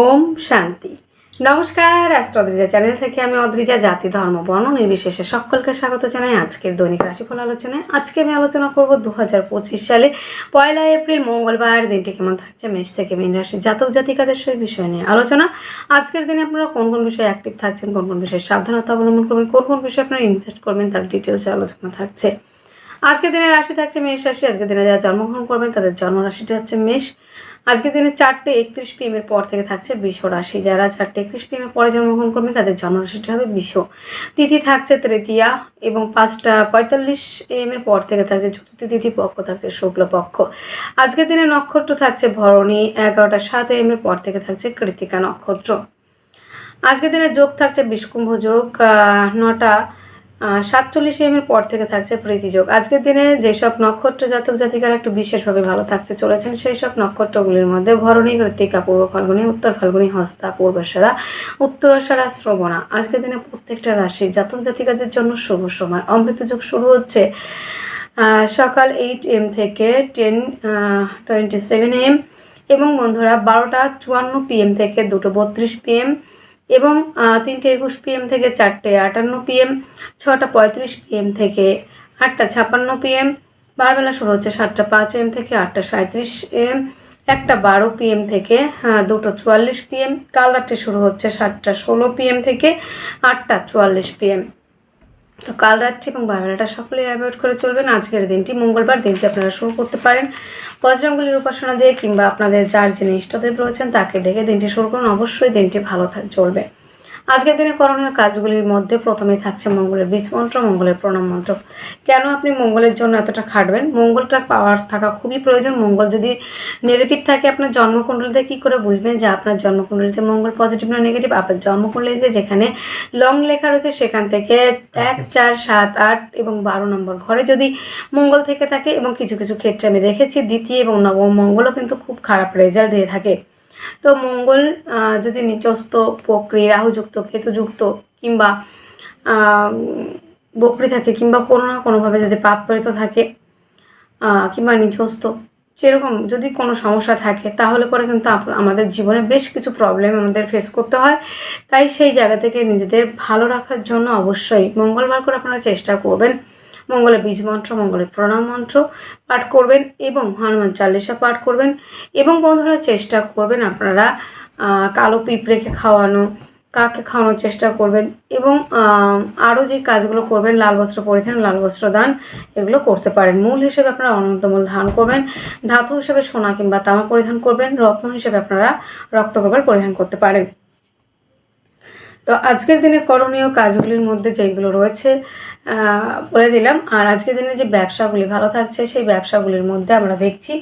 ওম শান্তি। নমস্কার অদ্রিজা চ্যানেল থেকে আমি অদ্রিজা জাতি, ধর্ম, বর্ণ নির্বিশেষে সকলকে স্বাগত জানাই আজকের দৈনিক রাশিফল আলোচনায়। আজকে আমি আলোচনা করব দু হাজার পঁচিশ সালে পয়লা এপ্রিল, মঙ্গলবার দিনটি কেমন থাকছে, মেষ থেকে মীন রাশি জাতক জাতিকাদের সেই বিষয় নিয়ে আলোচনা। আজকের দিনে আপনারা কোন কোন বিষয়ে অ্যাক্টিভ থাকছেন, কোন কোন বিষয়ে সাবধানতা অবলম্বন করবেন, কোন কোন বিষয়ে আপনারা ইনভেস্ট করবেন, তার ডিটেলসে আলোচনা থাকছে। আজকের দিনের রাশি থাকছে মেষ রাশি, আজকের দিনে যারা জন্মগ্রহণ করবেন, তাদের জন্ম রাশিটা হচ্ছে মেষ। আজকের দিনে চারটে একত্রিশ পিএম এর পর থেকে থাকছে বিষ রাশি। যারা চারটে একত্রিশ পিএম এর পরে জন্মগ্রহণ করবেন তাদের জন্ম রাশিটা হবে বিষ তিথি থাকছে তৃতীয়া এবং পাঁচটা পঁয়তাল্লিশ এম এর পর থেকে থাকছে চতুর্থ তিথি পক্ষ, থাকছে শুক্লপক্ষ। আজকের দিনে নক্ষত্র থাকছে ভরণী, এগারোটা সাত এম এর পর থেকে থাকছে কৃতিকা নক্ষত্র। আজকের দিনে যোগ থাকছে বিষ্কুম্ভ যোগ নটা সাতচল্লিশ এম এর পর থেকে থাকছে প্রীতিযোগ। আজকের দিনে যেসব নক্ষত্র জাতক জাতিকারা একটু বিশেষভাবে ভালো থাকতে চলেছেন সেই সব নক্ষত্রগুলির মধ্যে ভরণী কৃতিকা পূর্ব ফাল্গুনি, উত্তর ফাল্গুনী, হস্তা, পূর্বাশারা উত্তরাসারা শ্রবণা। আজকের দিনে প্রত্যেকটা রাশি জাতক জাতিকাদের জন্য শুভ সময়। অমৃত যুগ শুরু হচ্ছে সকাল এইট এম থেকে টেন টোয়েন্টি সেভেন এম এবং বন্ধুরা বারোটা চুয়ান্ন পিএম থেকে দুটো বত্রিশ পিএম এবং তিনটে একুশ পিএম থেকে চারটে আটান্ন পিএম ছটা পঁয়ত্রিশ পিএম থেকে আটটা ছাপান্ন পিএম বারবেলা শুরু হচ্ছে সাতটা পাঁচ এম থেকে আটটা সাঁত্রিশ এম একটা বারো পিএম থেকে দুটো চুয়াল্লিশ পিএম কাল রাত্রে শুরু হচ্ছে সাতটা ষোলো পিএম থেকে আটটা চুয়াল্লিশ পিএম তো কাল রাত্রি এবং বারোটা সকলেই অ্যাভয়েড করে চলবেন। আজকের দিনটি, মঙ্গলবার দিনটি আপনারা শুরু করতে পারেন। বজরঙ্গলির উপাসনা দিয়ে কিংবা আপনাদের যার যিনি ইষ্টদেব রয়েছেন, তাকে ডেকে দিনটি শুরু করুন। অবশ্যই দিনটি ভালো থাক, চলবে। আজকের দিনে করণীয় কাজগুলির মধ্যে প্রথমেই থাকছে মঙ্গলের বীজ মন্ত্র মঙ্গলের প্রণাম মন্ত্র। কেন আপনি মঙ্গলের জন্য এতটা খাটবেন? মঙ্গলটা পাওয়ার থাকা খুবই প্রয়োজন। মঙ্গল যদি নেগেটিভ থাকে আপনার জন্মকুণ্ডলিতে কী করে বুঝবেন যে আপনার জন্মকুণ্ডলিতে মঙ্গল পজিটিভ না নেগেটিভ আপনার জন্মকুণ্ডলিতে যেখানে লং লেখা রয়েছে সেখান থেকে এক চার সাত আট এবং বারো নম্বর ঘরে যদি মঙ্গল থেকে থাকে এবং কিছু কিছু ক্ষেত্রে আমি দেখেছি দ্বিতীয় এবং নবম মঙ্গলও কিন্তু খুব খারাপ রেজাল্ট দিয়ে থাকে। তো মঙ্গল যদি নিচস্থ বক্রি রাহুযুক্ত, কেতুযুক্ত, কিংবা বকরি থাকে, কিংবা কোনো না কোনোভাবে যদি পাপ প্রেরিত থাকে কিংবা নিচস্থ সেরকম যদি কোনো সমস্যা থাকে, তাহলে পরে কিন্তু আমাদের জীবনে বেশ কিছু প্রবলেম আমাদের ফেস করতে হয়। তাই সেই জায়গা থেকে নিজেদের ভালো রাখার জন্য অবশ্যই মঙ্গলবার করে আপনারা চেষ্টা করবেন। মঙ্গলের বীজ মন্ত্র মঙ্গলের প্রণাম মন্ত্র পাঠ করবেন এবং হনুমান চালিসা পাঠ করবেন। এবং বন্ধুরা চেষ্টা করবেন আপনারা কালো পিঁপড়েকে খাওয়ানো, কাকে খাওয়ানোর চেষ্টা করবেন এবং আরও যে কাজগুলো করবেন, লাল বস্ত্র পরিধান, লাল বস্ত্র দান, এগুলো করতে পারেন। মূল হিসেবে আপনারা অনন্তমূল ধারণ করবেন, ধাতু হিসেবে সোনা কিংবা তামা পরিধান করবেন, রত্ন হিসেবে আপনারা রক্তকরবার পরিধান করতে পারেন। তো আজকের দিনে করণীয় কাজগুলির মধ্যে যেগুলো রয়েছে বলে দিলাম। আর আজকের দিনে যে ব্যবসাগুলি ভালো থাকছে সেই ব্যবসাগুলির মধ্যে আমরা দেখছি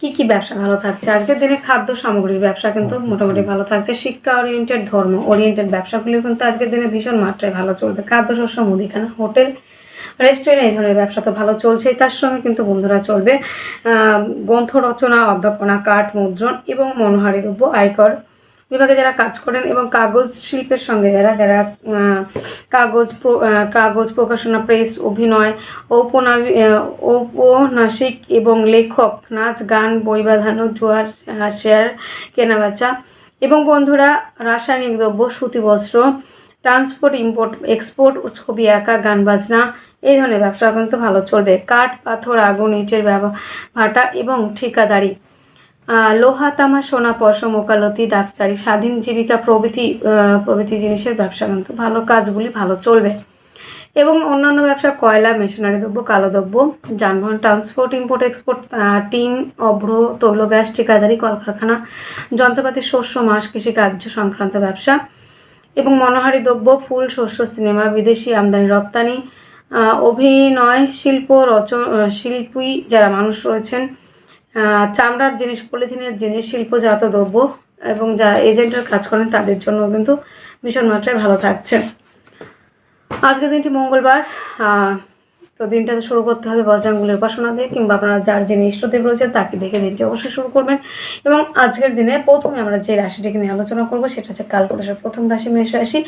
কি কি ব্যবসা ভালো থাকছে। আজকের দিনে খাদ্য সামগ্রীর ব্যবসা কিন্তু মোটামুটি ভালো থাকছে। শিক্ষা ওরিয়েন্টেড ধর্ম ওরিয়েন্টেড ব্যবসাগুলিও কিন্তু আজকের দিনে ভীষণ মাত্রায় ভালো চলবে। খাদ্যশস্য মুদিখানা হোটেল রেস্টুরেন্ট এই ধরনের ব্যবসা তো ভালো চলছেই। তার সঙ্গে কিন্তু বন্ধুরা চলবে গ্রন্থ রচনা অধ্যাপনা কাঠ মুদ্রণ এবং মনোহারি দ্রব্য আয়কর বিভাগে যারা কাজ করেন এবং কাগজ শিল্পের সঙ্গে যারা যারা কাগজ কাগজ প্রকাশনা, প্রেস, অভিনয়, ঔপনা ঔপন্যাসিক এবং লেখক, নাচ, গান, বই বাঁধানো, জোয়ার শেয়ার কেনাবেচা এবং বন্ধুরা রাসায়নিক দ্রব্য, সুতি বস্ত্র, ট্রান্সপোর্ট, ইম্পোর্ট, এক্সপোর্ট, ছবি আঁকা, গান বাজনা, এই ধরনের ব্যবসা কিন্তু ভালো চলবে। কাঠ, পাথর, আগুন, ইটের ব্যবহার, ভাটা এবং ঠিকাদারি। লোহা, তামা, সোনা, পশম, ওকালতি ডাক্তারি স্বাধীন জীবিকা প্রভৃতি প্রভৃতি জিনিসের ব্যবসা কিন্তু ভালো কাজগুলি ভালো চলবে। এবং অন্যান্য ব্যবসা কয়লা, মেশিনারি দ্রব্য, কালো দ্রব্য, যানবাহন, ট্রান্সপোর্ট, ইম্পোর্ট, এক্সপোর্ট টিন, অভ্র, তৈল, গ্যাস, ঠিকাদারি, কলকারখানা, যন্ত্রপাতি, শস্য মাস কৃষি, কার্য সংক্রান্ত ব্যবসা এবং মনোহারি দ্রব্য, ফুল, শস্য, সিনেমা, বিদেশি আমদানি, রপ্তানি অভিনয়, শিল্প, রচ, শিল্পী যারা মানুষ রয়েছেন চামড়ার জিনিস, পলিথিনের জিনিস, শিল্পজাত দ্রব্য এবং যারা এজেন্টের কাজ করেন তাদের জন্য কিন্তু ভীষণ মাত্রায় ভালো থাকছে। আজকের দিনটি মঙ্গলবার। তো দিনটাতে শুরু করতে হবে বজরঙ্গলি উপাসনা দিয়ে কিংবা আপনারা যার যিনি ইষ্টদেব রয়েছে তাকে দেখে দিনটি অবশ্যই শুরু করবেন। এবং আজকের দিনে প্রথমে আমরা যে রাশিটিকে নিয়ে আলোচনা করব সেটা হচ্ছে কালপুরুষের প্রথম রাশি, মেষ রাশি।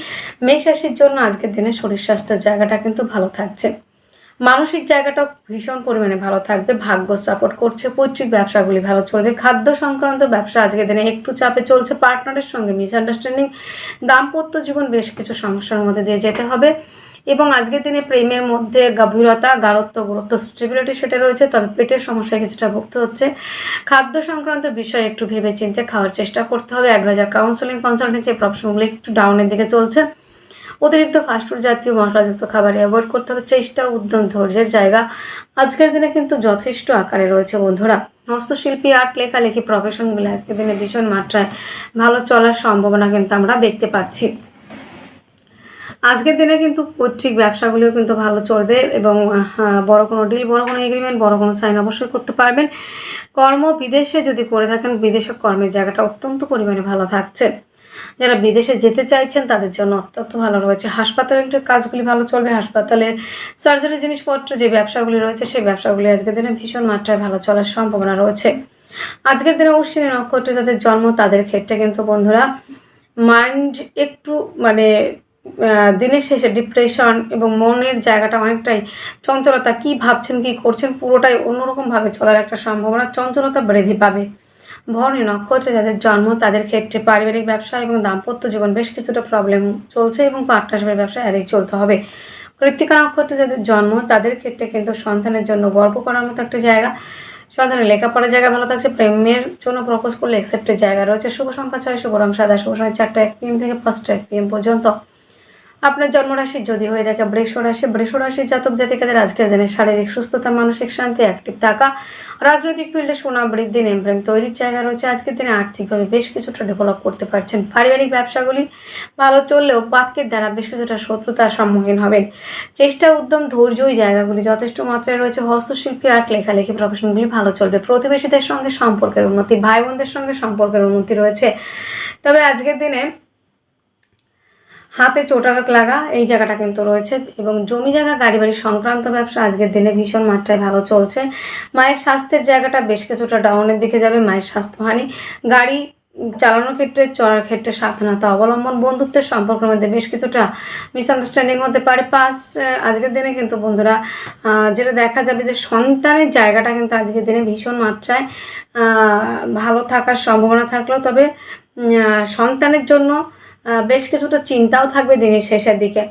মেষ রাশির জন্য আজকের দিনে শরীর স্বাস্থ্যের জায়গাটা কিন্তু ভালো থাকছে। মানসিক জায়গাটাও ভীষণ পরিমাণে ভালো থাকবে, ভাগ্য সাপোর্ট করছে, পৈতৃক ব্যবসাগুলি ভালো চলবে, খাদ্য সংক্রান্ত ব্যবসা আজকের দিনে একটু চাপে চলছে পার্টনারের সঙ্গে মিসআন্ডারস্ট্যান্ডিং দাম্পত্য জীবন বেশ কিছু সমস্যার মধ্যে দিয়ে যেতে হবে। এবং আজকের দিনে প্রেমের মধ্যে গভীরতা, গাঢ়ত্ব, গুরুত্ব স্টেবিলিটি সেটা রয়েছে, তবে পেটের সমস্যায় কিছুটা ভুগতে হচ্ছে। খাদ্য সংক্রান্ত বিষয়ে একটু ভেবে চিন্তে খাওয়ার চেষ্টা করতে হবে অ্যাডভাইজার কাউন্সেলিং কনসালটেন্সি প্রফেশনগুলো একটু ডাউনের দিকে চলছে। অতিরিক্ত ফাস্টফুড জাতীয় মশলাযুক্ত খাবার অ্যাভয়েড করতে হবে, চেষ্টা, উদ্যম, ধৈর্যের জায়গা। আজকের দিনে কিন্তু যথেষ্ট আকারে রয়েছে বন্ধুরা। হস্তশিল্পী আর্ট লেখালেখি প্রফেশনগুলো আজকের দিনে ভীষণ মাত্রায়। ভালো চলার সম্ভাবনা কিন্তু আমরা দেখতে পাচ্ছি। আজকের দিনে কিন্তু পৈতৃক ব্যবসাগুলিও কিন্তু ভালো চলবে এবং বড় কোনো ডিল বড় কোনো এগ্রিমেন্ট বড় কোনো সাইন অবশ্যই করতে পারবেন। কর্ম বিদেশে যদি করে থাকেন, বিদেশে কর্মের জায়গাটা অত্যন্ত পরিমাণে ভালো থাকছে। যারা বিদেশে যেতে চাইছেন তাদের জন্য অত্যন্ত ভালো রয়েছে। হাসপাতালের কাজগুলি ভালো চলবে। হাসপাতালের সার্জারি জিনিসপত্র যে ব্যবসাগুলি রয়েছে, সেই ব্যবসাগুলি আজকের দিনে ভীষণ মাত্রায় ভালো চলার সম্ভাবনা রয়েছে। আজকের দিনে অশ্বিনী নক্ষত্রে যাদের জন্ম, তাদের ক্ষেত্রে কিন্তু বন্ধুরা মাইন্ড একটু মানে দিনের শেষে ডিপ্রেশন এবং মনের জায়গাটা অনেকটাই চঞ্চলতা, কি ভাবছেন, কি করছেন, পুরোটাই অন্যরকমভাবে চলার একটা সম্ভাবনা, চঞ্চলতা বৃদ্ধি পাবে। ভরণী নক্ষত্রে যাদের জন্ম, তাদের ক্ষেত্রে পারিবারিক ব্যবসা এবং দাম্পত্য জীবন বেশ কিছুটা প্রবলেম চলছে এবং পার্টনারশিপের ব্যবসা এড়িয়ে চলতে হবে। কৃত্তিকা নক্ষত্রে যাদের জন্ম, তাদের ক্ষেত্রে কিন্তু সন্তানের জন্য গর্ব করার মতো একটা জায়গা। সন্তানের লেখাপড়ার জায়গা ভালো থাকছে, প্রেমের জন্য প্রপোজ করলে অ্যাকসেপ্টের জায়গা রয়েছে। শুভ সংখ্যা ছয়, শুভ রং সাদা। শুভ সময় চারটা এক পিএম থেকে পাঁচটা এক পিএম পর্যন্ত। আপনার জন্মরাশি যদি হয়ে থাকে বৃষ রাশি, বৃষ রাশির জাতক জাতিকাদের আজকের দিনে শারীরিক সুস্থতা, মানসিক শান্তি অ্যাক্টিভ থাকা, রাজনৈতিক ফিল্ডে সুনাম বৃদ্ধি নেম প্রেম তৈরির জায়গা রয়েছে। আজকের দিনে আর্থিকভাবে বেশ কিছুটা ডেভেলপ করতে পারছেন। পারিবারিক ব্যবসাগুলি ভালো চললেও বাক্যের দ্বারা বেশ কিছুটা শত্রুতার সম্মুখীন হবেন। চেষ্টা, উদ্যম, ধৈর্য ওই জায়গাগুলি যথেষ্ট মাত্রায় রয়েছে। হস্তশিল্পী আর্ট লেখালেখি প্রফেশনগুলি ভালো চলবে। প্রতিবেশীদের সঙ্গে সম্পর্কের উন্নতি ভাই বোনদের সঙ্গে সম্পর্কের উন্নতি রয়েছে। তবে আজকের দিনে হাতে চোটাঘাত লাগা, এই জায়গাটা কিন্তু রয়েছে। এবং জমি জায়গা গাড়ি বাড়ি সংক্রান্ত ব্যবসা আজকের দিনে ভীষণ মাত্রায় ভালো চলছে। মায়ের স্বাস্থ্যের জায়গাটা বেশ কিছুটা ডাউনের দিকে যাবে, মায়ের স্বাস্থ্যহানি গাড়ি চালানোর ক্ষেত্রে চলার ক্ষেত্রে সাবধানতা অবলম্বন। বন্ধুত্বের সম্পর্কের মধ্যে বেশ কিছুটা মিসআন্ডারস্ট্যান্ডিং হতে পারে। পাস আজকের দিনে কিন্তু বন্ধুরা যেটা দেখা যাবে যে সন্তানের জায়গাটা কিন্তু আজকের দিনে ভীষণ মাত্রায় ভালো থাকার সম্ভাবনা থাকলেও তবে সন্তানের জন্য বেশ কিছুটা চিন্তাও থাকবে দিনের শেষের দিকে।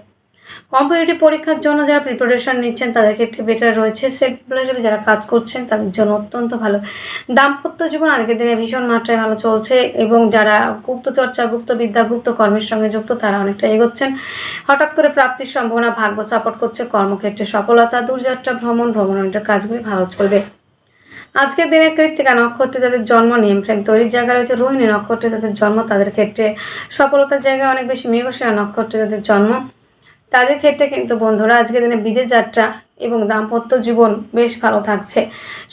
কম্পিটিটিভ পরীক্ষার জন্য যারা প্রিপারেশন নিচ্ছেন, তাদের ক্ষেত্রে বেটার রয়েছে। সেলফ হিসেবে যারা কাজ করছেন, তাদের জন্য অত্যন্ত ভালো। দাম্পত্য জীবন আজকের দিনে ভীষণ মাত্রায় ভালো চলছে এবং যারা গুপ্তচর্চা, গুপ্তবিদ্যা গুপ্ত কর্মের সঙ্গে যুক্ত, তারা অনেকটা এগোচ্ছেন। হঠাৎ করে প্রাপ্তির সম্ভাবনা, ভাগ্য সাপোর্ট করছে, কর্মক্ষেত্রে সফলতা, দূরযাত্রা, ভ্রমণ, ভ্রমণের কাজগুলি ভালো চলবে। আজকের দিনে কৃত্তিকা নক্ষত্রে যাদের জন্ম নিয়ম ফ্রেম তৈরির জায়গা রয়েছে, রোহিণী নক্ষত্রে যাদের জন্ম, তাদের ক্ষেত্রে সফলতার জায়গায় অনেক বেশি মেঘশিরা নক্ষত্রে যাদের জন্ম, তাদের ক্ষেত্রে কিন্তু বন্ধুরা আজকের দিনে বিদেশ যাত্রা এবং দাম্পত্য জীবন বেশ ভালো থাকছে।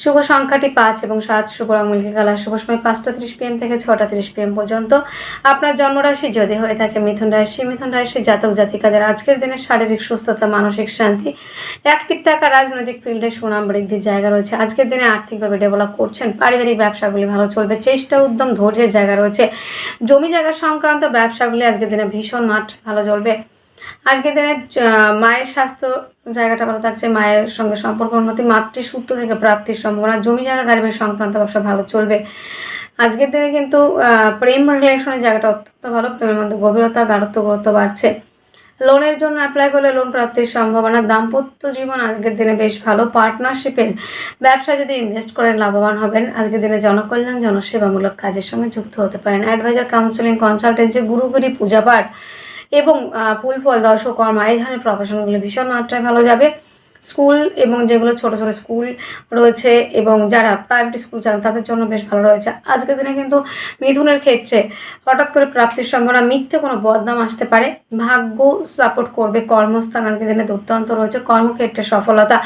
শুভ সংখ্যাটি পাঁচ এবং সাত শুভ রং মিল্কি কালার। শুভ সময় পাঁচটা ত্রিশ পিএম থেকে ছটা ত্রিশ পিএম পর্যন্ত। আপনার জন্মরাশি যদি হয়ে থাকে মিথুন রাশি মিথুন রাশি জাতক জাতিকাদের আজকের দিনে শারীরিক সুস্থতা, মানসিক শান্তি অ্যাক্টিভ থাকা, রাজনৈতিক ফিল্ডে সুনাম বৃদ্ধির জায়গা রয়েছে। আজকের দিনে আর্থিকভাবে ডেভেলপ করছেন, পারিবারিক ব্যবসাগুলি ভালো চলবে, চেষ্টা, উদ্যম, ধৈর্যের জায়গা রয়েছে। জমি জায়গা সংক্রান্ত ব্যবসাগুলি আজকের দিনে ভীষণ মাঠ ভালো চলবে। আজকের দিনে মায়ের স্বাস্থ্য জায়গাটা ভালো থাকছে, মায়ের সঙ্গে সম্পর্ক উন্নতি, মাতৃসূত্র থেকে প্রাপ্তির সম্ভাবনা, জমি জায়গা, গাড়ি সংক্রান্ত ব্যবসা ভালো চলবে। আজকের দিনে কিন্তু প্রেম রিলেশনের জায়গাটা অত্যন্ত ভালো, প্রেমের মধ্যে গভীরতা গাঢ়ত্ব গুরুত্ব বাড়ছে। লোনের জন্য অ্যাপ্লাই করলে লোন প্রাপ্তির সম্ভাবনা, দাম্পত্য জীবন আজকের দিনে বেশ ভালো পার্টনারশিপের ব্যবসায় যদি ইনভেস্ট করেন লাভবান হবেন, আজকের দিনে জনকল্যাণ, জনসেবামূলক কাজের সঙ্গে যুক্ত হতে পারেন। অ্যাডভাইজার কাউন্সেলিং কনসালটেন্সি গুরুগুরি পূজাপাঠ এবং ফুল ফল দর্শকর্মা এই ধরনের প্রফেশনগুলো ভীষণ মাত্রায় ভালো যাবে। স্কুল এবং যেগুলো ছোট ছোট স্কুল রয়েছে এবং যারা প্রাইভেট স্কুল চালান তাদের জন্য বেশ ভালো রয়েছে। আজকের দিনে কিন্তু মিথুনের ক্ষেত্রে হঠাৎ করে প্রাপ্তির সম্ভাবনা মিথ্যে কোনো বদনাম আসতে পারে। ভাগ্য সাপোর্ট করবে, কর্মস্থান আজকের দিনে দুর্দান্ত রয়েছে। কর্মক্ষেত্রে সফলতা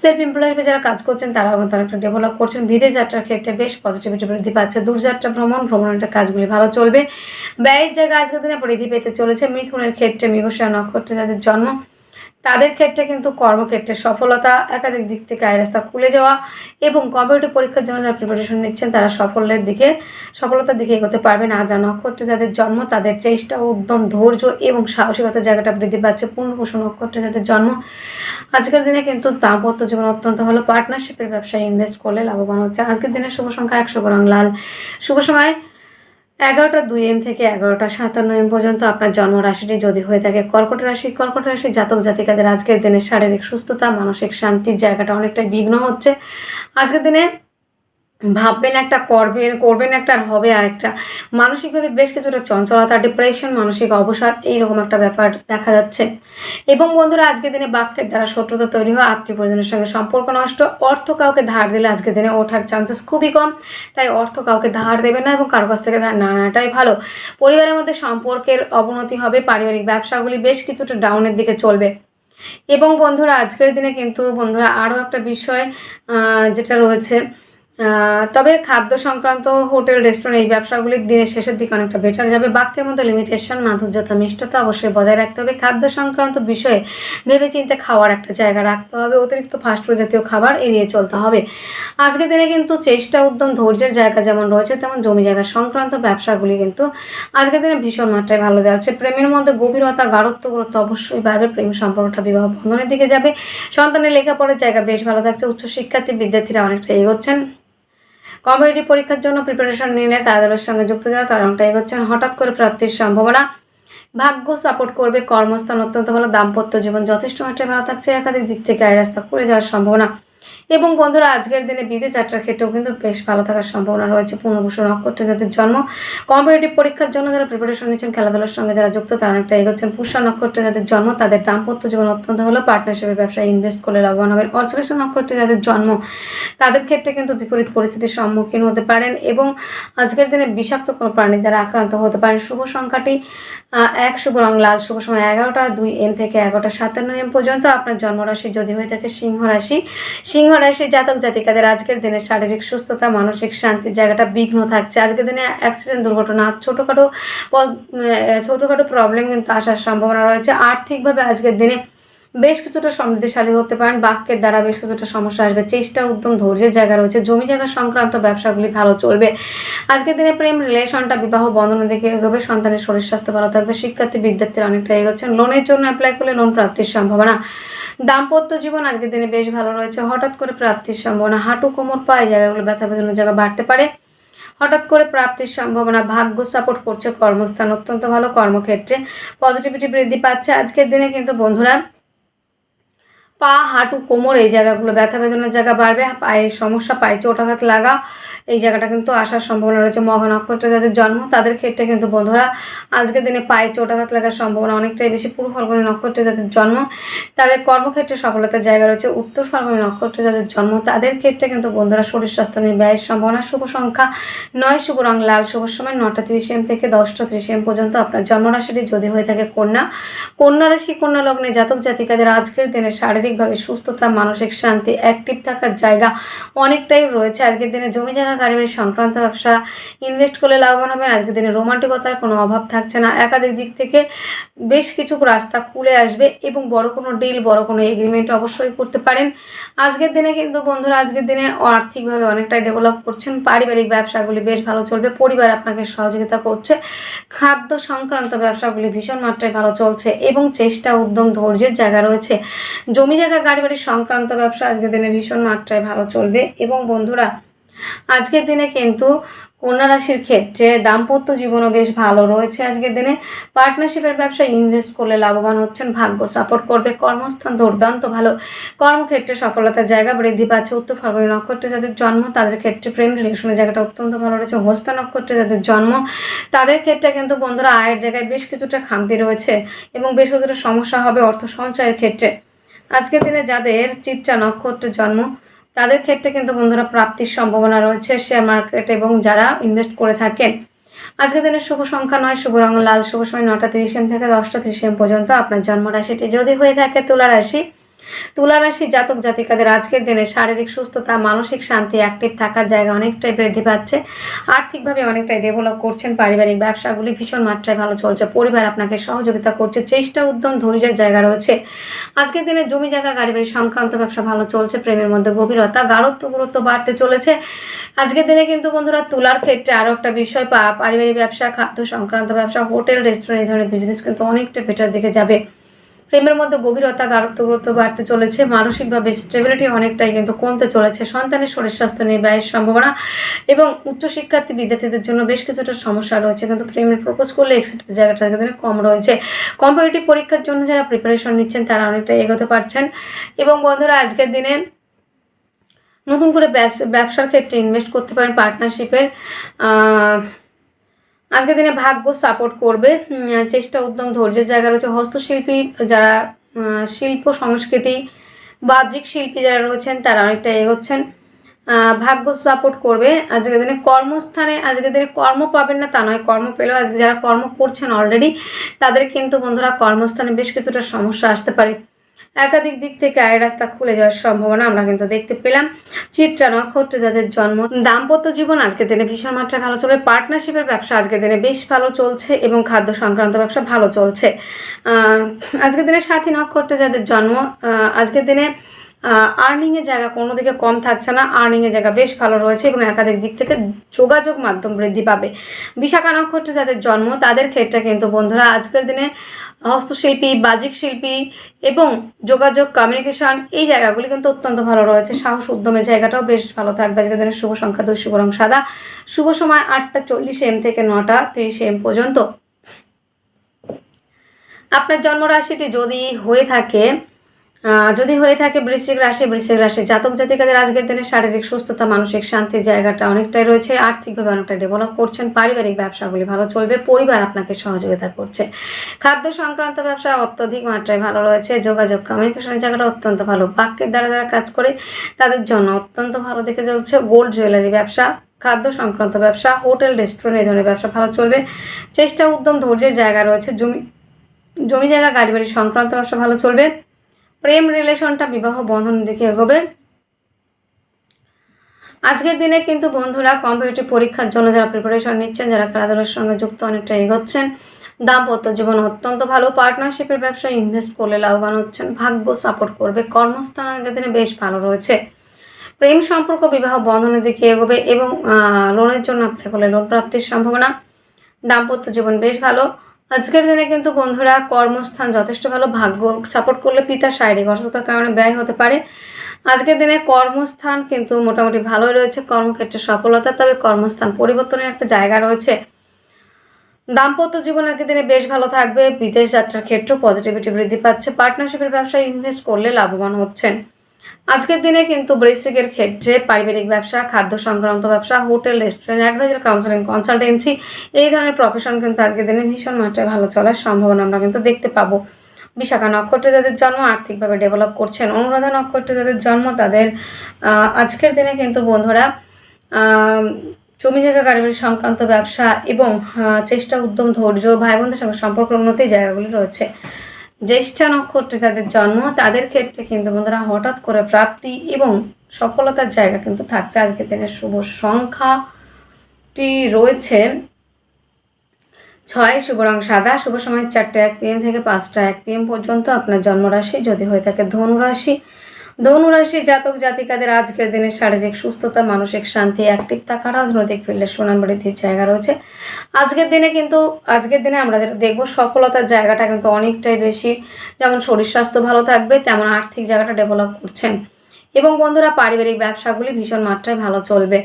সেলফ এমপ্লয় হিসেবে যারা কাজ করছেন তারা এবং তারা একটা ডেভেলপ করছেন। বিদেশ যাত্রার ক্ষেত্রে বেশ পজিটিভিটি বৃদ্ধি পাচ্ছে। দূরযাত্রা, ভ্রমণ, ভ্রমণের কাজগুলি ভালো চলবে। ব্যয়ের জায়গা আজকের দিনে বৃদ্ধি পেতে চলেছে। মিথুনের ক্ষেত্রে মৃগশিরা নক্ষত্রে যাদের জন্ম। তাদের ক্ষেত্রে কিন্তু কর্মক্ষেত্রে সফলতা একাধিক দিক থেকে আয় রাস্তা খুলে যাওয়া এবং কম্পিউটার পরীক্ষার জন্য যারা প্রিপারেশন নিচ্ছেন, তারা সফলের দিকে, সফলতার দিকে এগোতে পারবেন। আদ্রা নক্ষত্রে, যাদের জন্ম, তাদের চেষ্টা, উদ্যম, ধৈর্য এবং সাহসিকতার জায়গাটা বৃদ্ধি পাচ্ছে। পূর্ণপুষু নক্ষত্রে যাদের জন্ম, আজকের দিনে কিন্তু দাম্পত্য জীবন অত্যন্ত ভালো। পার্টনারশিপের ব্যবসায় ইনভেস্ট করলে লাভবান হচ্ছে। আজকের দিনে শুভ সংখ্যা একশো বরং লাল। শুভ সময়। এগারোটা দুই এম থেকে এগারোটা সাতান্ন এম পর্যন্ত আপনার জন্ম রাশিটি যদি হয়ে থাকে, কর্কট রাশি কর্কট রাশি জাতক জাতিকাদের আজকের দিনে শারীরিক সুস্থতা, মানসিক শান্তির জায়গাটা অনেকটাই বিঘ্ন হচ্ছে। আজকের দিনে ভাববেন একটা, করবেন করবেন একটা আর হবে আরেকটা। মানসিকভাবে বেশ কিছুটা চঞ্চলতা ডিপ্রেশন মানসিক অবসাদ, এইরকম একটা ব্যাপার দেখা যাচ্ছে। এবং বন্ধুরা, আজকের দিনে বাক্যের দ্বারা শত্রুতা তৈরি হয় আত্মীয় পরিজনের সঙ্গে সম্পর্ক নষ্ট, অর্থ কাউকে ধার দিলে আজকের দিনে ওঠার চান্সেস খুবই কম। তাই অর্থ কাউকে ধার দেবে না এবং কারও কাছ থেকে ধার না নেওয়াটাই ভালো। পরিবারের মধ্যে সম্পর্কের অবনতি হবে, পারিবারিক ব্যবসাগুলি বেশ কিছুটা ডাউনের দিকে চলবে। এবং বন্ধুরা, আজকের দিনে কিন্তু বন্ধুরা আরও একটা বিষয় যেটা রয়েছে তবে খাদ্য সংক্রান্ত হোটেল, রেস্টুরেন্ট, এই ব্যবসাগুলির দিনের শেষের দিকে অনেকটা বেটার যাবে। বাক্যের মধ্যে লিমিটেশন মাধুর্যতা, মিষ্টতা অবশ্যই বজায় রাখতে হবে। খাদ্য সংক্রান্ত বিষয়ে ভেবে চিন্তে খাওয়ার একটা জায়গা রাখতে হবে। অতিরিক্ত ফাস্টফুড জাতীয় খাবার এড়িয়ে চলতে হবে। আজকের দিনে কিন্তু চেষ্টা, উদ্যম, ধৈর্যের জায়গা যেমন রয়েছে, তেমন জমি জায়গা সংক্রান্ত ব্যবসাগুলি কিন্তু আজকের দিনে ভীষণ মাত্রায় ভালো যাচ্ছে। প্রেমের মধ্যে গভীরতা, গাঢ়ত্ব, গুরুত্ব অবশ্যই বাড়বে। প্রেম সম্পর্কটা বিবাহ বন্ধনের দিকে যাবে। সন্তানের লেখাপড়ার জায়গা বেশ ভালো থাকছে। উচ্চ শিক্ষার্থী বিদ্যার্থীরা অনেকটা এগোচ্ছেন। কম্পিটিটিভ পরীক্ষার জন্য প্রিপারেশন নিলে তাদের সঙ্গে যুক্ত যাওয়া তারা অনেকটা এগোচ্ছেন হঠাৎ করে প্রাপ্তির সম্ভাবনা। ভাগ্য সাপোর্ট করবে, কর্মস্থান অত্যন্ত ভালো, দাম্পত্য জীবন যথেষ্ট মাত্রায় ভালো থাকছে, একাধিক দিক থেকে আয় রাস্তা করে যাওয়ার সম্ভাবনা। এবং বন্ধুরা, আজকের দিনে বিদেশ যাত্রার ক্ষেত্রেও কিন্তু বেশ ভালো থাকার সম্ভাবনা রয়েছে। পূর্ণভূষণ নক্ষত্রে যাদের জন্ম। কম্পিটিটিভ পরীক্ষার জন্য যারা প্রিপারেশন নিচ্ছেন, খেলাধুলার সঙ্গে যারা যুক্ত, তারা অনেকটা এগোচ্ছেন। পুষ্যা নক্ষত্রে যাদের জন্ম, তাদের দাম্পত্য জীবন অত্যন্ত হলো। পার্টনারশিপের ব্যবসায় ইনভেস্ট করলে লাভবান হবেন। অশ্লেষা নক্ষত্রে যাদের জন্ম, তাদের ক্ষেত্রে কিন্তু বিপরীত পরিস্থিতির সম্মুখীন হতে পারেন এবং আজকের দিনে বিষাক্ত কোনো প্রাণীর দ্বারা আক্রান্ত হতে পারেন। শুভ সংখ্যাটি এক, শুভ রং লাল, শুভ সময় এগারোটা, দুই, এম থেকে এগারোটা সাতান্ন এম পর্যন্ত। আপনার জন্মরাশি যদি হয়ে থাকে সিংহ রাশি। সিংহ রাশি জাতক জাতিকাদের আজকের দিনে শারীরিক সুস্থতা, মানসিক শান্তির জায়গাটা বিঘ্ন থাকছে। আজকের দিনে অ্যাক্সিডেন্ট দুর্ঘটনা, ছোটোখাটো ছোটোখাটো প্রবলেম কিন্তু আসার সম্ভাবনা রয়েছে। আর্থিকভাবে আজকের দিনে বেশ কিছুটা সমৃদ্ধিশালী হতে পারেন, বাক্যের দ্বারা বেশ কিছুটা সমস্যা আসবে। চেষ্টা, উদ্যম, ধৈর্যের জায়গা রয়েছে। জমি জায়গা সংক্রান্ত ব্যবসাগুলি ভালো চলবে। আজকের দিনে প্রেম রিলেশনটা বিবাহ বন্ধনের দিকে এগোবে। সন্তানের শরীর, স্বাস্থ্য ভালো থাকবে। শিক্ষার্থী, বিদ্যার্থীরা অনেকটা এগোচ্ছেন। লোনের জন্য অ্যাপ্লাই করলে লোন প্রাপ্তির সম্ভাবনা। দাম্পত্য জীবন আজকের দিনে বেশ ভালো রয়েছে। হঠাৎ করে প্রাপ্তির সম্ভাবনা। হাঁটু, কোমর, পায়ে জায়গাগুলো ব্যথা বেদনের জায়গা বাড়তে পারে। হঠাৎ করে প্রাপ্তির সম্ভাবনা। ভাগ্য সাপোর্ট করছে কর্মস্থান অত্যন্ত ভালো। কর্মক্ষেত্রে পজিটিভিটি বৃদ্ধি পাচ্ছে। আজকের দিনে কিন্তু বন্ধুরা পা, হাঁটু, কোমর এই জায়গাগুলো ব্যথা বেদনার জায়গা বাড়বে, পায়ের সমস্যা, পায়ে চোটাঘাত লাগা, এই জায়গাটা কিন্তু আসার সম্ভাবনা রয়েছে। মঘা নক্ষত্রে যাদের জন্ম, তাদের ক্ষেত্রে কিন্তু বন্ধুরা আজকের দিনে পায়ে চোটাঘাত লাগার সম্ভাবনা অনেকটাই বেশি। পূর্ব ফাল্গুনী নক্ষত্রে যাদের জন্ম, তাদের কর্মক্ষেত্রে সফলতার জায়গা রয়েছে। উত্তর ফাল্গুনী নক্ষত্রে যাদের জন্ম, তাদের ক্ষেত্রে কিন্তু বন্ধুরা শরীর স্বাস্থ্য নিয়ে ব্যয়ের সম্ভাবনা, শুভ সংখ্যা নয়, শুভ রং লাল, শুভ সময় নটা তিরিশ এম থেকে দশটা তিরিশ এম পর্যন্ত আপনার জন্মরাশিটি যদি হয়ে থাকে কন্যা। কন্যা রাশি, কন্যা লগ্নে জাতক জাতিকাদের আজকের দিনে শারীরিকভাবে সুস্থতা, মানসিক শান্তি অ্যাক্টিভ থাকার জায়গা অনেকটাই রয়েছে। আজকের দিনে জমি জায়গা, গাড়ি সংক্রান্ত ব্যবসা ইনভেস্ট করলে লাভবান হবেন। আজকের দিনে রোমান্টিকতার কোনো অভাব থাকছে না। একাধিক দিক থেকে বেশ কিছু রাস্তা খুলে আসবে এবং বড় কোনো ডিল বড় কোনো এগ্রিমেন্ট অবশ্যই করতে পারেন। আজকের দিনে কিন্তু বন্ধুরা, আজকের দিনে আর্থিকভাবে অনেকটাই ডেভেলপ করছেন। পারিবারিক ব্যবসাগুলি বেশ ভালো চলবে। পরিবার আপনাকে সহযোগিতা করছে। খাদ্য সংক্রান্ত ব্যবসাগুলি ভীষণ মাত্রায় ভালো চলছে এবং চেষ্টা উদ্যম ধৈর্যের জায়গা রয়েছে। জমি জায়গা গাড়ি বাড়ি সংক্রান্ত ব্যবসা আজকের দিনে ভীষণ মাত্রায় ভালো চলবে। এবং বন্ধুরা, আজকের দিনে কিন্তু কন্যা রাশির ক্ষেত্রে দাম্পত্য জীবনও বেশ ভালো রয়েছে আজকের দিনে। পার্টনারশিপের ব্যবসায় ইনভেস্ট করলে লাভবান হচ্ছেন, ভাগ্য সাপোর্ট করবে, কর্মস্থান দুর্দান্ত ভালো। কর্মক্ষেত্রে সফলতার জায়গা বৃদ্ধি পাচ্ছে। উত্তর ফাল্গুনী নক্ষত্রে যাদের জন্ম, তাদের ক্ষেত্রে প্রেম রিলেশনের জায়গাটা অত্যন্ত ভালো রয়েছে। হস্তা নক্ষত্রে যাদের জন্ম, তাদের ক্ষেত্রে কিন্তু বন্ধুরা, আয়ের জায়গায় বেশ কিছুটা খামতি রয়েছে এবং বেশ কিছুটা সমস্যা হবে অর্থ সঞ্চয়ের ক্ষেত্রে। আজকের দিনে যাদের চিত্রা নক্ষত্র জন্ম, তাদের ক্ষেত্রে কিন্তু বন্ধুরা প্রাপ্তির সম্ভাবনা রয়েছে শেয়ার মার্কেট এবং যারা ইনভেস্ট করে থাকেন। আজকের দিনের শুভ সংখ্যা নয়, শুভ রং লাল, শুভ সময় নটা তিরিশ এম থেকে দশটা তিরিশ এম পর্যন্ত আপনার জন্ম রাশিটি যদি হয়ে থাকে তুলা রাশি তুলা রাশির জাতক জাতিকাদের আজকের দিনে শারীরিক সুস্থতা, মানসিক শান্তি অ্যাক্টিভ থাকার জায়গা অনেকটাই বৃদ্ধি পাচ্ছে। আর্থিকভাবে অনেকটাই ডেভেলপ করছেন পারিবারিক ব্যবসাগুলি ভীষণ মাত্রায় ভালো চলছে। পরিবার আপনাকে সহযোগিতা করছে। চেষ্টা, উদ্যম, ধৈর্যের জায়গা রয়েছে। আজকের দিনে জমি জায়গা, গাড়ি বাড়ি সংক্রান্ত ব্যবসা ভালো চলছে। প্রেমের মধ্যে গভীরতা, গাঢ়ত্ব, গুরুত্ব বাড়তে চলেছে। আজকের দিনে কিন্তু বন্ধুরা তুলার ক্ষেত্রে আরও একটা বিষয় পারিবারিক ব্যবসা, খাদ্য সংক্রান্ত ব্যবসা, হোটেল, রেস্টুরেন্ট এই ধরনের বিজনেস কিন্তু অনেকটা বেটার দিকে যাবে। প্রেমের মধ্যে গভীরতা গাঢ়ত্ব গুরুত্ব বাড়তে চলেছে, মানসিকভাবে স্টেবিলিটি অনেকটাই কিন্তু কমতে চলেছে, সন্তানের শরীর স্বাস্থ্য নিয়ে ব্যয়ের সম্ভাবনা এবং উচ্চশিক্ষার্থী বিদ্যার্থীদের জন্য বেশ কিছুটা সমস্যা রয়েছে, কিন্তু প্রেমের প্রপোজ করলে এক্সিটের জায়গাটা কিন্তু কম রয়েছে। কম্পিটিটিভ পরীক্ষার জন্য যারা প্রিপারেশন নিচ্ছেন, তারা অনেকটা এগোতে পারছেন এবং বন্ধুরা, আজকের দিনে নতুন করে ব্যবস- ব্যবসার ক্ষেত্রে ইনভেস্ট করতে পারেন পার্টনারশিপের আজকের দিনে ভাগ্য সাপোর্ট করবে। চেষ্টা, উদ্যম, ধৈর্যের জায়গা রয়েছে। হস্তশিল্পী যারা শিল্প, সংস্কৃতি, বাহ্যিক শিল্পী যারা রয়েছেন, তারা অনেকটা এগোচ্ছেন। ভাগ্য সাপোর্ট করবে। আজকের দিনে কর্মস্থানে, আজকের দিনে কর্ম পাবেন না, তা নয়। কর্ম পেলেও আজকে যারা কর্ম করছেন অলরেডি তাদের কিন্তু বন্ধুরা কর্মস্থানে বেশ কিছুটা সমস্যা আসতে পারে। একাধিক দিক থেকে আয়ের রাস্তা খুলে যাওয়ার সম্ভাবনা আমরা কিন্তু দেখতে পেলাম। চিত্রা নক্ষত্রে যাদের জন্ম, দাম্পত্য জীবন, আজকের দিনে ভীষণ মাত্রায় ভালো চলবে। পার্টনারশিপের ব্যবসা আজকের দিনে বেশ ভালো চলছে এবং খাদ্য সংক্রান্ত ব্যবসা ভালো চলছে। আজকের দিনে সাথী নক্ষত্রে যাদের জন্ম আজকের দিনে আর্নিংয়ের জায়গা কোনো দিকে কম থাকছে না। আর্নিংয়ের জায়গা বেশ ভালো রয়েছে এবং একাধিক দিক থেকে যোগাযোগ মাধ্যম বৃদ্ধি পাবে। বিশাখা নক্ষত্রে যাদের জন্ম, তাদের ক্ষেত্রে কিন্তু বন্ধুরা আজকের দিনে হস্তশিল্পী, বাজিক শিল্পী এবং যোগাযোগ কমিউনিকেশন এই জায়গাগুলি কিন্তু অত্যন্ত ভালো রয়েছে। সাহস উদ্যমের জায়গাটাও বেশ ভালো থাকবে। আজকের দিনের শুভ সংখ্যা দুই, শুভ রং সাদা। শুভ সময় আটটা চল্লিশ এম থেকে নটা তিরিশ এম পর্যন্ত। আপনার জন্মরাশিটি যদি হয়ে থাকে যদি হয়ে থাকে বৃশ্চিক রাশি বৃশ্চিক রাশি জাতক জাতিকাদের আজকের দিনে শারীরিক সুস্থতা, মানসিক শান্তির জায়গাটা অনেকটাই রয়েছে, আর্থিকভাবে অনেকটা ডেভেলপ করছেন, পারিবারিক ব্যবসাগুলি ভালো চলবে, পরিবার আপনাকে সহযোগিতা করছে। খাদ্য সংক্রান্ত ব্যবসা অত্যধিক মাত্রায় ভালো রয়েছে, যোগাযোগ কমিউনিকেশনের জায়গাটা অত্যন্ত ভালো, বাক্যের দ্বারা যারা কাজ করে তাদের জন্য অত্যন্ত ভালো দেখে চলছে গোল্ড জুয়েলারি ব্যবসা, খাদ্য সংক্রান্ত ব্যবসা হোটেল রেস্টুরেন্ট এই ধরনের ব্যবসা ভালো চলবে। চেষ্টা, উদ্যম, ধৈর্যের জায়গা রয়েছে, জমি জমি জায়গা গাড়ি বাড়ি সংক্রান্ত ব্যবসা ভালো চলবে। প্রেম রিলেশনটা বিবাহ বন্ধনের দিকে এগোবে। আজকের দিনে কিন্তু বন্ধুরা কম্পিটিটিভ পরীক্ষার জন্য যারা প্রিপারেশন নিচ্ছেন, যারা খেলাধুলার সঙ্গে যুক্ত অনেকটা এগোচ্ছেন, দাম্পত্য জীবন অত্যন্ত ভালো পার্টনারশিপের ব্যবসায় ইনভেস্ট করলে লাভবান হচ্ছেন, ভাগ্য সাপোর্ট করবে, কর্মস্থান আগের দিনে বেশ ভালো রয়েছে। প্রেম সম্পর্ক বিবাহ বন্ধনের দিকে এগোবে এবং লোনের জন্য অ্যাপ্লাই লোন প্রাপ্তির সম্ভাবনা, দাম্পত্য জীবন বেশ ভালো। আজকের দিনে কিন্তু বন্ধুরা কর্মস্থান যথেষ্ট ভালো, ভাগ্য সাপোর্ট করলে পিতার শারীরিক অসুস্থতার কারণে ব্যয় হতে পারে। আজকের দিনে কর্মস্থান কিন্তু মোটামুটি ভালোই রয়েছে, কর্মক্ষেত্রে সফলতা, তবে কর্মস্থান পরিবর্তনের একটা জায়গা রয়েছে। দাম্পত্য জীবন আজকের দিনে বেশ ভালো থাকবে, বিদেশ যাত্রার ক্ষেত্রেও পজিটিভিটি বৃদ্ধি পাচ্ছে পার্টনারশিপের ব্যবসায় ইনভেস্ট করলে লাভবান হচ্ছেন। আজকের দিনে কিন্তু বৃশ্চিকের ক্ষেত্রে পারিবারিক ব্যবসা, খাদ্য সংক্রান্ত ব্যবসা, hotel, restaurant, adviser, counselling, consultancy, এই ধরনের প্রফেশন কিন্তু আজকের দিনে ভীষণ মাত্রায় ভালো চলার সম্ভাবনা আমরা কিন্তু দেখতে পাবো। বিশাখা নক্ষত্রে যাদের জন্ম আর্থিকভাবে ডেভেলপ করছেন, অনুরাধা নক্ষত্রে যাদের জন্ম তাদের আজকের দিনে কিন্তু বন্ধুরা জমি জায়গা কারিগরি সংক্রান্ত ব্যবসা এবং চেষ্টা, উদ্যম, ধৈর্য ভাই বোনদের সঙ্গে সম্পর্ক উন্নতি জায়গাগুলি রয়েছে। জ্যেষ্ঠা নক্ষত্রে যাদের জন্ম, তাদের ক্ষেত্রে কিন্তু বন্ধুরা হঠাৎ করে প্রাপ্তি এবং সফলতার জায়গা কিন্তু থাকছে। আজকের দিনের শুভ সংখ্যাটি রয়েছে ছয়, শুভ রং সাদা, শুভ সময় চারটে এক পিএম থেকে পাঁচটা এক পিএম পর্যন্ত আপনার জন্মরাশি যদি হয়ে থাকে ধনুরাশি। ধনুরাশি জাতক জাতিকাদের আজকের দিনে শারীরিক সুস্থতা, মানসিক শান্তি অ্যাক্টিভ থাকা, রাজনৈতিক ফিল্ডে সুনাম বৃদ্ধির জায়গা রয়েছে। আজকের দিনে কিন্তু, আজকের দিনে আমরা যেটা দেখব, সফলতার জায়গাটা কিন্তু অনেকটাই বেশি। যেমন শরীর স্বাস্থ্য ভালো থাকবে, তেমন আর্থিক জায়গাটা ডেভেলপ করছেন। এবং বন্ধুরা, পারিবারিক ব্যবসাগুলি ভীষণ মাত্রায় ভালো চলবে।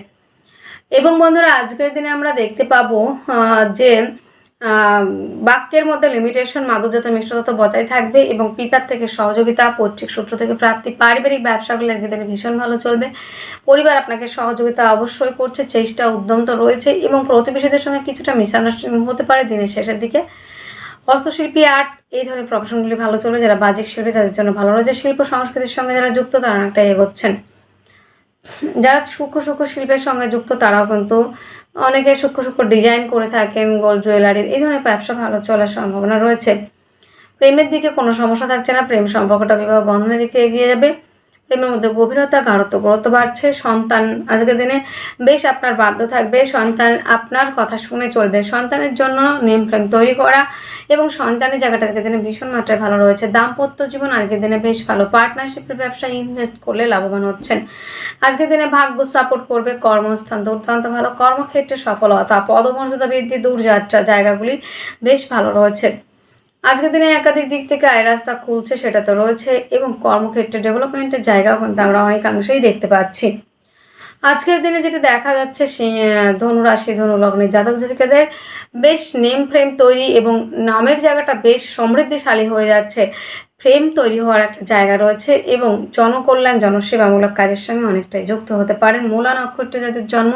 এবং বন্ধুরা, আজকের দিনে আমরা দেখতে পাবো যে বাক্যের মধ্যে লিমিটেশন মাদুর্যতা মিষ্টতা বজায় থাকবে এবং পিতার থেকে সহযোগিতা, পৈতৃক সূত্র থেকে প্রাপ্তি, পারিবারিক ব্যবসাগুলো আজকের দিনে ভীষণ ভালো চলবে। পরিবার আপনাকে সহযোগিতা অবশ্যই করছে, চেষ্টা উদ্যম তো রয়েছে এবং প্রতিবেশীদের সঙ্গে কিছুটা মিসআন্ডারস্ট্যান্ডিং হতে পারে দিনের শেষের দিকে। হস্তশিল্পী, আর্ট, এই ধরনের প্রফেশনগুলি ভালো চলবে। যারা বাজিক শিল্পী, তাদের জন্য ভালো রয়েছে। শিল্প সংস্কৃতির সঙ্গে যারা যুক্ত, তারা অনেকটা এগোচ্ছেন। যারা সূক্ষ্ম সূক্ষ্ম শিল্পের সঙ্গে যুক্ত, তারাও কিন্তু অনেকে সূক্ষ্ম সূক্ষ্ম ডিজাইন করে থাকেন গোল্ড জুয়েলারির এই ধরনের ব্যবসা ভালো চলার সম্ভাবনা রয়েছে। প্রেমের দিকে কোনো সমস্যা থাকছে না, প্রেম সম্পর্কটা বিবাহ বন্ধনের দিকে এগিয়ে যাবে। প্রেমের মধ্যে গভীরতা গাঢ়ত্ব গুরুত্ব বাড়ছে, সন্তান আজকের দিনে বেশ আপনার বাধ্য থাকবে, সন্তান আপনার কথা শুনে চলবে। সন্তানের জন্য নেম প্রেম তৈরি করা এবং সন্তানের জায়গাটা আজকের দিনে ভীষণ মাত্রায় ভালো রয়েছে। দাম্পত্য জীবন আজকের দিনে বেশ ভালো। পার্টনারশিপের ব্যবসায় ইনভেস্ট করলে লাভবান হচ্ছেন। আজকের দিনে ভাগ্য সাপোর্ট করবে, কর্মস্থান, দুর্দান্ত ভালো কর্মক্ষেত্রে সফলতা পদমর্যাদা বৃদ্ধি, দূরযাত্রা জায়গাগুলি বেশ ভালো রয়েছে। আজকের দিনে একাধিক দিক থেকে আয় রাস্তা খুলছে, সেটা তো রয়েছে এবং কর্মক্ষেত্রে ডেভেলপমেন্টের জায়গাও কিন্তু আমরা অনেকাংশেই দেখতে পাচ্ছি। আজকের দিনে যেটা দেখা যাচ্ছে, সে ধনুরাশি ধনুলগ্নের জাতক জাতিকাদের বেশ নেম ফ্রেম তৈরি এবং নামের জায়গাটা বেশ সমৃদ্ধিশালী হয়ে যাচ্ছে। ফ্রেম তৈরি হওয়ার একটা জায়গা রয়েছে এবং জনকল্যাণ, জনসেবামূলক কাজের সঙ্গে অনেকটাই যুক্ত হতে পারেন। মূলা নক্ষত্রে যাদের জন্ম,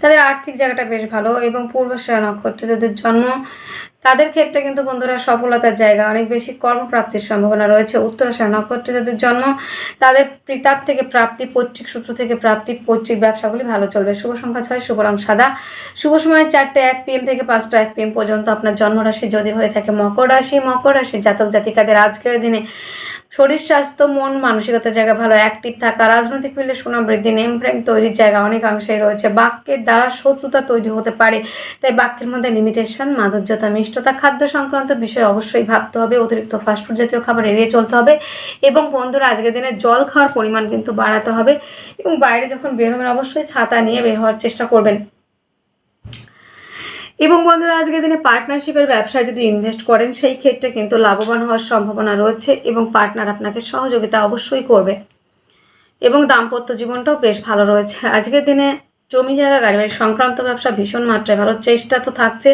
তাদের আর্থিক জায়গাটা বেশ ভালো এবং পূর্বশরা নক্ষত্রে যাদের জন্ম তাদের ক্ষেত্রে কিন্তু বন্ধুরা সফলতার জায়গা। অনেক বেশি কর্মপ্রাপ্তির সম্ভাবনা রয়েছে। উত্তরাশার নক্ষত্রে যাদের জন্ম, তাদের পিতার থেকে প্রাপ্তি, পৈতৃক সূত্র থেকে প্রাপ্তি, পৈতৃক ব্যবসাগুলি ভালো চলবে। শুভ সংখ্যা ছয়, শুভ রং সাদা। শুভ সময় চারটে, এক পিএম থেকে পাঁচটা, এক পিএম পর্যন্ত আপনার জন্মরাশি যদি হয়ে থাকে মকর রাশি। মকর রাশি জাতক জাতিকাদের আজকের দিনে শরীর, স্বাস্থ্য, মন মানসিকতার জায়গা ভালো অ্যাক্টিভ থাকা, রাজনৈতিক ফিল্ডে সুনাম বৃদ্ধি নেম ফ্রেম তৈরির জায়গা অনেকাংশেই রয়েছে। বাক্যের দ্বারা শত্রুতা তৈরি হতে পারে, তাই বাক্যের মধ্যে লিমিটেশন মাধুর্যতা, মিষ্টতা, খাদ্য সংক্রান্ত বিষয়ে অবশ্যই ভাবতে হবে, অতিরিক্ত ফাস্টফুড জাতীয় খাবার এড়িয়ে চলতে হবে এবং বন্ধুরা, আজকের দিনে জল খাওয়ার পরিমাণ কিন্তু বাড়াতে হবে এবং বাইরে যখন বের হবেন, অবশ্যই ছাতা নিয়ে বের হওয়ার চেষ্টা করবেন। এবং বন্ধুরা, আজকের দিনে পার্টনারশিপের ব্যবসায় যদি ইনভেস্ট করেন, সেই ক্ষেত্রে কিন্তু লাভবান হওয়ার সম্ভাবনা রয়েছে এবং পার্টনার আপনাকে সহযোগিতা অবশ্যই করবে এবং দাম্পত্য জীবনটাও বেশ ভালো রয়েছে। আজকের দিনে জমি জায়গা, গাড়ি বাড়ি সংক্রান্ত ব্যবসা ভীষণ মাত্রায় ভালো। চেষ্টা তো থাকছে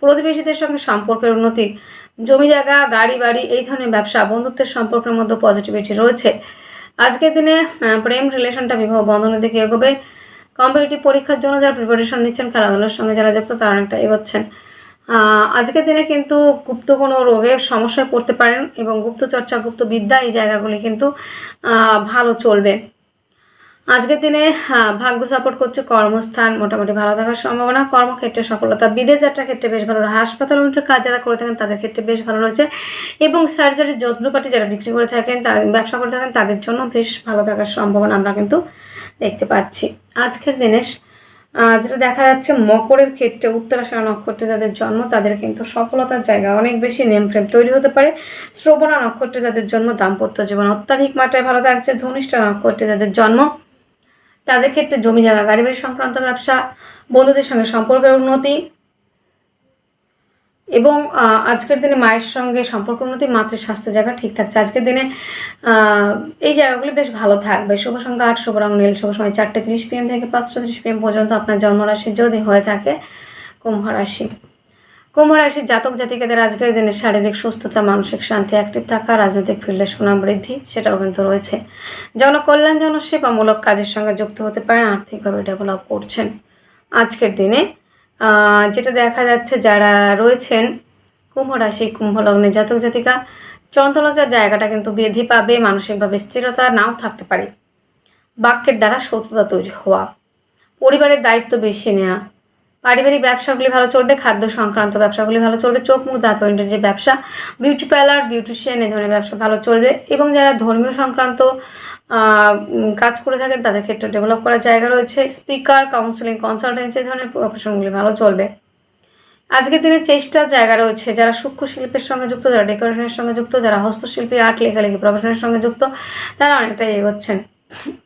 প্রতিবেশীদের সঙ্গে সম্পর্কের উন্নতি। জমি জায়গা, গাড়ি বাড়ি, এই ধরনের ব্যবসা বন্ধুত্বের সম্পর্কের মধ্যে পজিটিভিটি রয়েছে। আজকের দিনে প্রেম রিলেশনটা বিবাহ বন্ধনের দিকে এগোবে। কম্পিটিটিভ পরীক্ষার জন্য যারা প্রিপারেশন নিচ্ছেন, খেলাধুলার সঙ্গে যারা যুক্ত, তারা অনেকটা এগোচ্ছেন। আজকের দিনে কিন্তু গুপ্ত কোনো রোগের সমস্যায় পড়তে পারেন এবং গুপ্ত চর্চা গুপ্ত বিদ্যা এই জায়গাগুলি কিন্তু ভালো চলবে। আজকের দিনে ভাগ্য সাপোর্ট করছে কর্মস্থান, মোটামুটি ভালো থাকার সম্ভাবনা। কর্মক্ষেত্রে সফলতা, বিদেশ যাত্রার ক্ষেত্রে বেশ ভালো। হাসপাতাল উন্নতির কাজ যারা করে থাকেন, তাদের ক্ষেত্রে বেশ ভালো রয়েছে। এবং সার্জারির যন্ত্রপাতি যারা বিক্রি করে থাকেন ব্যবসা করে থাকেন, তাদের জন্য বেশ ভালো থাকার সম্ভাবনা আমরা কিন্তু দেখতে পাচ্ছি। আজকের দিনে যেটা দেখা যাচ্ছে, মকরের ক্ষেত্রে উত্তরাশা নক্ষত্রে যাদের জন্ম, তাদের কিন্তু সফলতার জায়গা অনেক বেশি নেম ফ্রেম তৈরি হতে পারে। শ্রবণা নক্ষত্রে যাদের জন্ম, দাম্পত্য জীবন অত্যাধিক মাত্রায় ভালো থাকছে। ধনিষ্ঠ নক্ষত্রে যাদের জন্ম, তাদের ক্ষেত্রে জমি জায়গা, গাড়ি বাড়ি সংক্রান্ত ব্যবসা, বন্ধুদের সঙ্গে সম্পর্কের উন্নতি এবং আজকের দিনে মায়ের সঙ্গে সম্পর্ক উন্নতি মাতৃ স্বাস্থ্য জায়গা ঠিক থাকছে। আজকের দিনে এই জায়গাগুলি বেশ ভালো থাকবে। শুভ সংখ্যা আট, শুভ রং নীল, শুভ সময় চারটে তিরিশ পিএম থেকে পাঁচটা তিরিশ পিএম পর্যন্ত আপনার জন্মরাশি যদি হয়ে থাকে, কুম্ভ রাশি। কুম্ভ রাশির জাতক জাতিকাদের আজকের দিনে শারীরিক সুস্থতা, মানসিক শান্তি অ্যাক্টিভ থাকা, রাজনৈতিক ফিল্ডে সুনাম বৃদ্ধি, সেটাও কিন্তু রয়েছে। জনকল্যাণ জনসেবামূলক কাজের সঙ্গে যুক্ত হতে পারেন, আর্থিকভাবে ডেভেলপ করছেন। আজকের দিনে যেটা দেখা যাচ্ছে যারা রয়েছেন কুম্ভ রাশি, কুম্ভ লগ্নের জাতক জাতিকা চঞ্চলতার জায়গাটা কিন্তু বৃদ্ধি পাবে, মানসিকভাবে স্থিরতা নাও থাকতে পারে। বাক্যের দ্বারা শত্রুতা তৈরি হওয়া, পরিবারের দায়িত্ব বেশি নেওয়া পারিবারিক ব্যবসাগুলি ভালো চলবে, খাদ্য সংক্রান্ত ব্যবসাগুলি ভালো চলবে, চোখ মুখ দাঁত পয়েন্টের যে ব্যবসা বিউটি পার্লার বিউটিশিয়ান এই ধরনের ব্যবসা ভালো চলবে এবং যারা ধর্মীয় সংক্রান্ত কাজ করে থাকেন, তাদের ক্ষেত্রে ডেভেলপ করার জায়গা রয়েছে। স্পিকার কাউন্সিলিং কনসালটেন্সি এই ধরনের প্রফেশনগুলি ভালো চলবে। আজকের দিনে চেষ্টার জায়গা রয়েছে, যারা সূক্ষ্ম শিল্পের সঙ্গে যুক্ত, যারা ডেকোরেশনের সঙ্গে যুক্ত, যারা হস্তশিল্পী আর্ট লেখালেখি প্রফেশনের সঙ্গে যুক্ত, তারা অনেকটাই এগোচ্ছেন।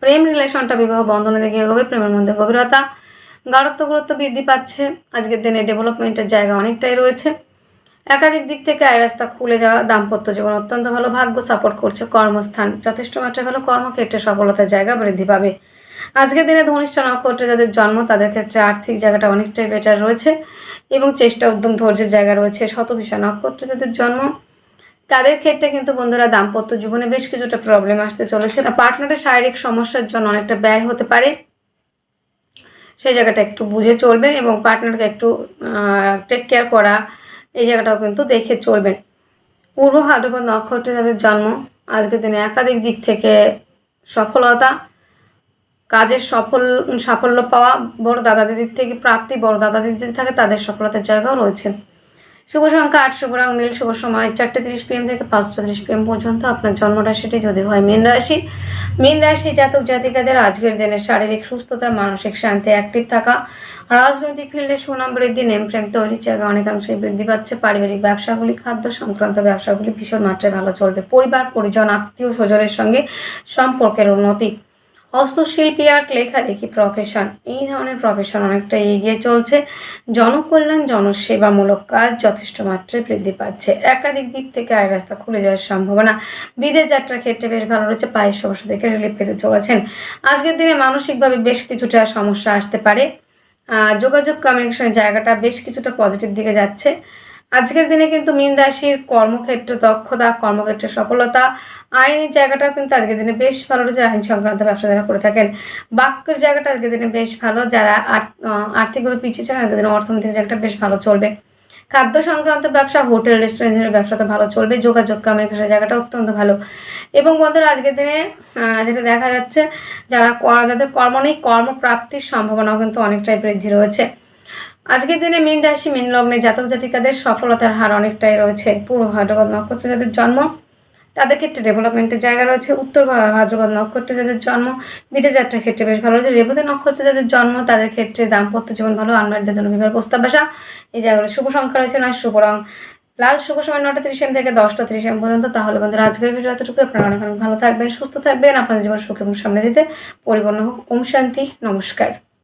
প্রেম রিলেশনটা বিবাহ বন্ধনে দিকে এগোবে, প্রেমের মধ্যে গভীরতা, গাঢ়ত্ব, গুরুত্ব বৃদ্ধি পাচ্ছে। আজকের দিনে ডেভেলপমেন্টের জায়গা অনেকটাই রয়েছে। একাধিক দিক থেকে আয় রাস্তা খুলে যাওয়া দাম্পত্য জীবন অত্যন্ত ভালো। ভাগ্য সাপোর্ট করছে কর্মস্থান। যথেষ্ট মাত্রায় ভালো কর্মক্ষেত্রে সফলতার জায়গা বৃদ্ধি পাবে। আজকের দিনে ধনিষ্ঠ নক্ষত্রে যাদের জন্ম, তাদের ক্ষেত্রে আর্থিক জায়গাটা অনেকটাই বেটার রয়েছে এবং চেষ্টা, উদ্যম, ধৈর্যের জায়গা রয়েছে শতভিষা নক্ষত্রে যাদের জন্ম। তাদের ক্ষেত্রে কিন্তু বন্ধুরা দাম্পত্য জীবনে বেশ কিছুটা প্রবলেম আসতে চলেছে। পার্টনারের শারীরিক সমস্যার জন্য অনেকটা ব্যয় হতে পারে। সেই জায়গাটা একটু বুঝে চলবেন এবং পার্টনারকে একটু টেক কেয়ার করা এই জায়গাটাও কিন্তু দেখে চলবেন। পূর্ব ভাদ্রপদ নক্ষত্রে যাদের জন্ম, আজকের দিনে একাধিক দিক থেকে সফলতা, কাজের সফল, সাফল্য পাওয়া বড় দাদাদের দিক থেকে প্রাপ্তি, বড় দাদাদের দিদি যদি থাকে তাদের সফলতার জায়গাও রয়েছে। শুভ সংখ্যা আট শুভ রং, নীল শুভ সময়, চারটে তিরিশ পিএম থেকে পাঁচটা তিরিশ পিএম পর্যন্ত আপনার জন্মরাশিটি যদি হয় মীন রাশি। মীন রাশি জাতক জাতিকাদের আজকের দিনে শারীরিক সুস্থতা, মানসিক শান্তি অ্যাক্টিভ থাকা, রাজনৈতিক ফিল্ডে সুনাম বৃদ্ধি নেম প্রেম তৈরির জায়গা অনেকাংশেই বৃদ্ধি পাচ্ছে। পারিবারিক ব্যবসাগুলি, খাদ্য সংক্রান্ত ব্যবসাগুলি ভীষণ মাত্রায় ভালো চলবে। পরিবার, পরিজন আত্মীয় স্বজনের সঙ্গে সম্পর্কের উন্নতি হস্তশিল্পী আর্ট লেখালেখি প্রফেশন এই ধরনের প্রফেশন অনেকটা এগিয়ে চলছে। জনকল্যাণ, জনসেবামূলক কাজ যথেষ্ট মাত্রায় বৃদ্ধি পাচ্ছে। একাধিক দিক থেকে আয় রাস্তা খুলে যাওয়ার সম্ভাবনা। বিদেশ যাত্রার ক্ষেত্রে বেশ ভালো রয়েছে, পায়ের সমস্যা থেকে রিলিফ পেতে চলেছেন। আজকের দিনে মানসিকভাবে বেশ কিছুটা সমস্যা আসতে পারে। যোগাযোগ কমিউনিকেশনের জায়গাটা বেশ কিছুটা পজিটিভ দিকে যাচ্ছে। আজকের দিনে কিন্তু মীন রাশির কর্মক্ষেত্র দক্ষতা কর্মক্ষেত্রে সফলতা, আইনের জায়গাটাও কিন্তু আজকের দিনে বেশ ভালো রয়েছে। আইন সংক্রান্ত ব্যবসা যারা করে থাকেন, বাক্যের জায়গাটা আজকের দিনে বেশ ভালো। যারা আর্থিকভাবে পিছিয়ে ছিলেন, আজকের দিনে অর্থনৈতিক জায়গাটা বেশ ভালো চলবে। খাদ্য সংক্রান্ত ব্যবসা, হোটেল রেস্টুরেন্টের ব্যবসা তো ভালো চলবে। যোগাযোগ কমিউনিকেশনের জায়গাটা অত্যন্ত ভালো। এবং বন্ধুরা, আজকের দিনে যেটা দেখা যাচ্ছে, যারা যাদের কর্ম নেই, কর্মপ্রাপ্তির সম্ভাবনাও কিন্তু অনেকটাই বৃদ্ধি রয়েছে। আজকের দিনে মীন রাশি, মীন লগ্নে জাতক জাতিকাদের সফলতার হার অনেকটাই রয়েছে। পূর্ব ভাদ্রপদ নক্ষত্রে যাদের জন্ম, তাদের ক্ষেত্রে ডেভেলপমেন্টের জায়গা রয়েছে। উত্তর ভাদ্রপদ নক্ষত্রে যাদের জন্ম বিদেশ যাত্রার ক্ষেত্রে বেশ ভালো রয়েছে। রেবতী নক্ষত্রে যাদের জন্ম, তাদের ক্ষেত্রে দাম্পত্য জীবন ভালো আনমারিদের জন্য বিবাহের প্রস্তাব আসা। এই জায়গাগুলো শুভ সংখ্যা রয়েছে, নয় শুভ রং। লাল শুভ সময় নটা তিরিশ এম থেকে দশটা তিরিশ এম পর্যন্ত। তাহলে বন্ধুরা, আজকের ভিডিও এতটুকু আপনারা অনেক অনেক ভালো থাকবেন, সুস্থ থাকবেন। আপনাদের জীবন সুখ এবং সামনে দিতে পরিপূর্ণ হোক। ওম শান্তি, নমস্কার।